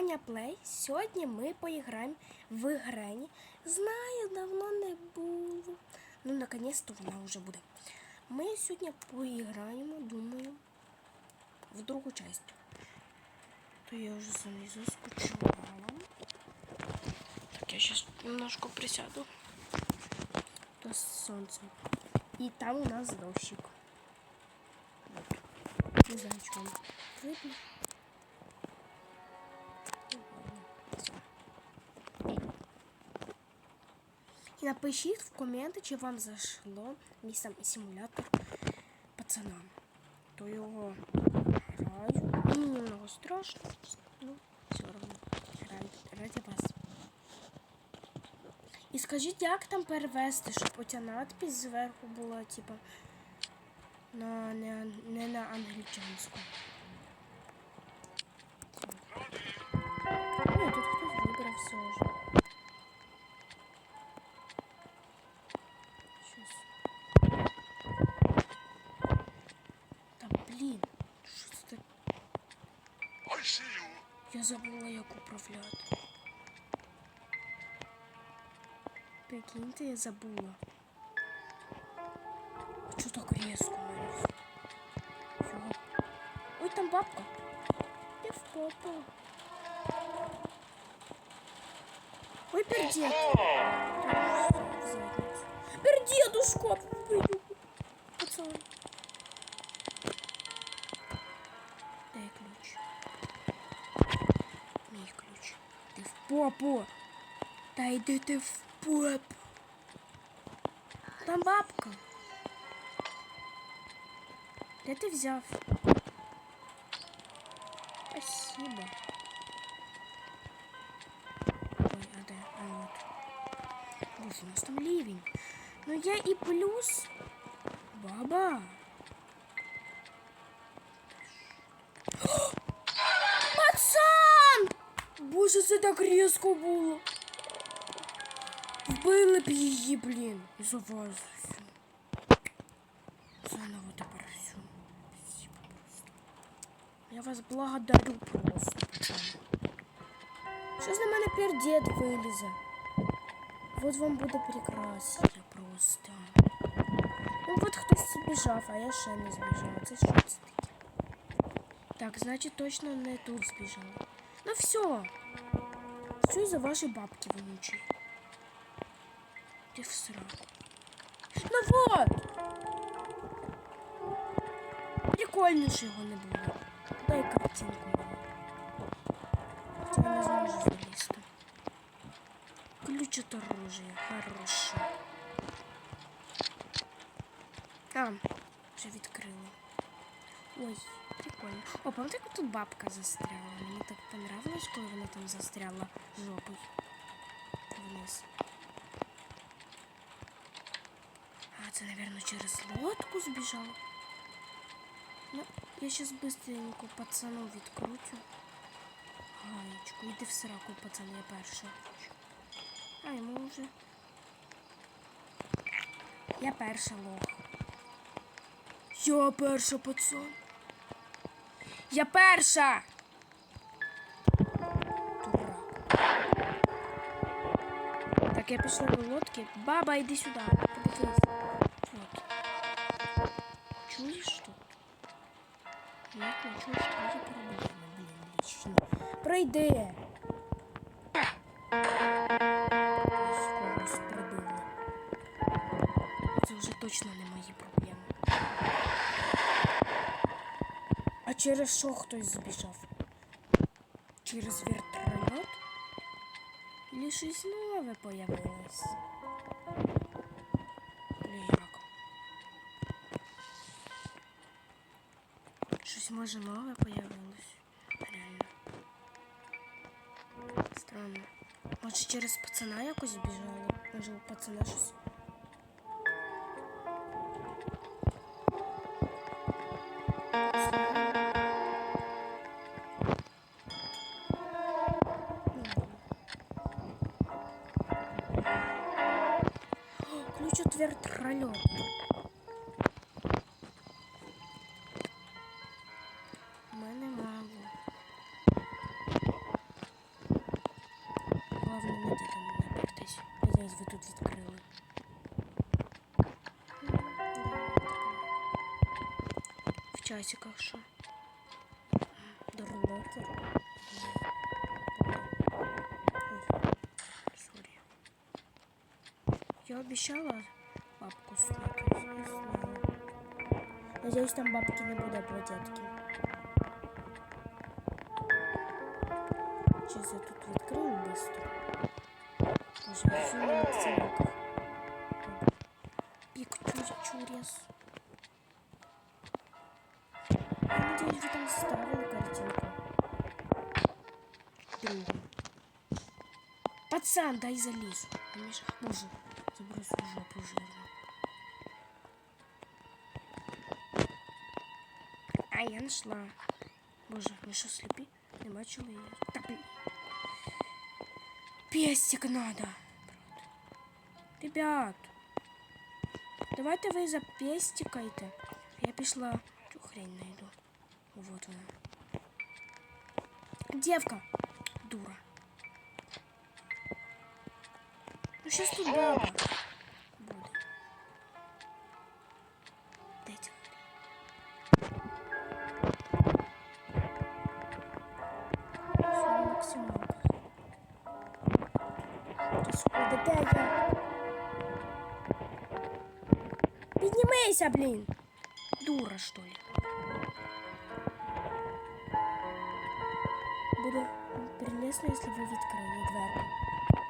Аня Плей. Сьогодні ми поіграємо в Грені. Знаю, давно не було. Ну, наконец-то вона вже буде. Ми сьогодні поіграємо, думаю, в другу часть. То я вже за нею заскучала. Так, я сейчас немножко присяду. До сонця. І там у нас дощик. Не знаю, он видно. І напишіть в коменти, чи вам зайшло мій сам симулятор пацана. То його граю. Мені немного страшно. Ну, все равно. Граю раді вас. І скажіть, як там перевести, щоб оця надпись зверху була, типа, на, не, не на англічанську. Забула, як управляти. Прикиньте, я забула. Чого так мене? Ой, там бабка. Я в попу. Ой, пердет. Попу. Та йди ти в попу. Там бабка. Де ти взяв? Спасибо. Ой, а де? А от. Боже, у нас там ливень. Ну я і плюс. Баба. так різко було. Вбили б її, блін. За вас всю. Заново тепер всю. Спасибо просто. Я вас благодарю просто. пацани. Що з на мене пердет вилізе? Вот вам буде прекрасно просто. Ну от хтось збіжав, а я ще не збіжала. Це що це таке? Так, значить точно не тут збіжала. Ну все. Все из-за вашей бабки вонючей. Ты в сраку. Ну вот! Прикольніше його не було. Дай картинку. Ключ от оружия. Хорошо. А, вже відкрила. Ой, прикольно. О, пам'ятаєте, тут бабка застряла? Мені так понравилось, коли вона там застряла жопою вниз. А, це, наверное, через лодку збіжала. Ну, я сейчас быстренько пацану відкручу. Гаєчку, іди в сраку, пацан, я перша. А, йому вже. Я перша лох. Я перша, пацан. Я перша! Я пішла до лодки. Баба, йди сюди. Подивись. От. Чуєш тут? Як не чуєш, що є проблеми, блін. Пройди! Скорость прибила. Це вже точно не мої проблеми. А через що хтось збіжав? Через вертольот? Или щось нове появилось? Или як? Щось може нове появилось? Реально. Странно. Може через пацана якось збіжали? Може у пацана щось. включат вертолет. Мы не могу. Главное, не там напертись. Здесь вы тут открыли. В часиках что? Дурлокер. Я обіцяла бабку снять. Я сняла. Надеюсь, там бабки не буде про детки. Сейчас я тут відкрию быстро. Боже, я всю на максималках. Пикчурис. Я надеюсь, вы там ставили картинку. Другу. Пацан, дай залезу. Не меш- Боже, забросил жопу жирно. А я нашла. Боже, ви що сліпі? Не бачили її. Та блін. Пестик надо. Ребят, давайте ви запестикайте. Я пішла цю хрень найду. Вот вона. Девка. Дура. Ну сейчас тут баба Піднімися, блін. Дура, що ли? Буде прелесно, якщо ви відкриєте дверку.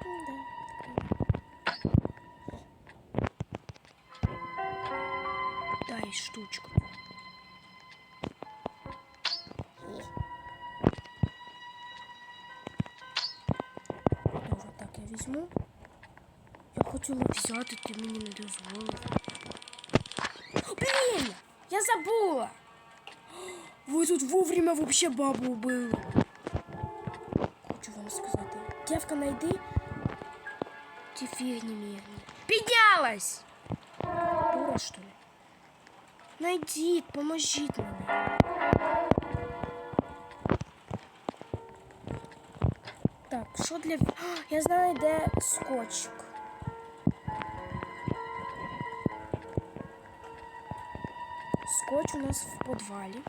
М, Да, відкрию. Дай штучку. Добре, так я візьму. Я хотіла взяти, ти мені не дозволив. Блін! Я забула! Ви тут вовремя вообще бабу убили. Хочу вам сказати. Дівка, найди. Ті фігні мірні. Піднялась! Дура, що ли? Найдіть, поможіть мені. Так, що для... А, Я знаю, де скотчик. Скотч у нас в подвалі.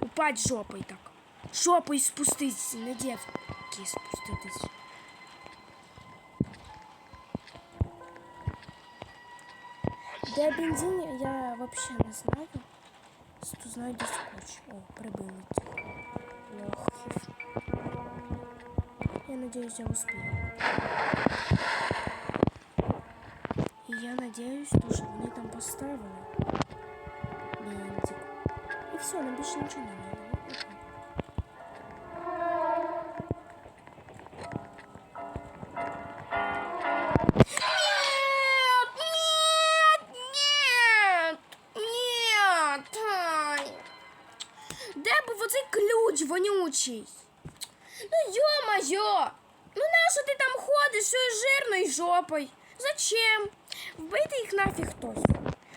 Упать жопою так. Жопою спуститися, не дівки спуститись. Де бензин, я вообще не знаю. Просто знаю, де скотч. О, прибили тих лохів. Я надеюсь, я успею. І я надеюсь, то, що вони там поставили бензик. І Все, нам більше нічого не надо. Вонючий? Ну йо-моє! Ну нащо ти там ходиш своєю жирною жопою? Зачем? Вбити їх нафіг хтось.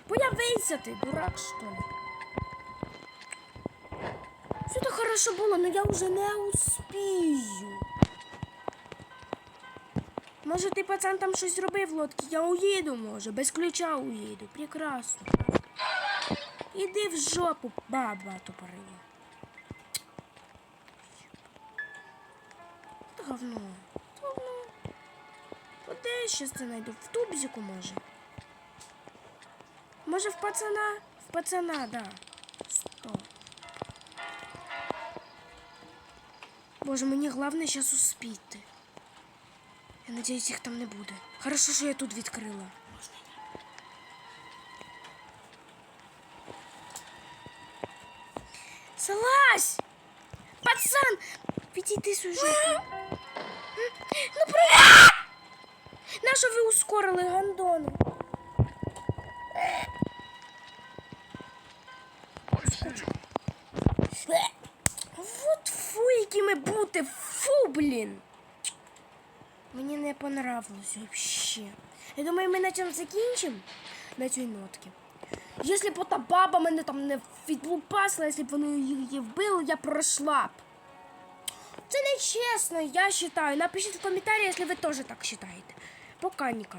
Появися ти, дурак, що ли? Все так хорошо було, но я вже не успію. Може ти, пацан, там щось робив в лодці? Я уїду, може, без ключа уїду. Прекрасно. Іди в жопу, баба тупорила. Та говно. Говно. Я щас це знайду? В тубзику може. Може в пацана? В пацана, да. Боже, мені головне зараз успіти. Я надіюсь, їх там не буде. Хорошо, що я тут відкрила. Залазь! Пацан! Підійди жопу. Ну привіт! Нащо ви ускорили гандони? Фу, мне не понравилось вообще. Я думаю, ми на цьому закінчимо. На цій нотці. Якщо б та баба мене там не відлупасила, якщо б вони її вбили, я пройшла б. Це не чесно, я вважаю. Напишіть в коментарі, якщо ви теж так вважаєте. Пока, Ніка.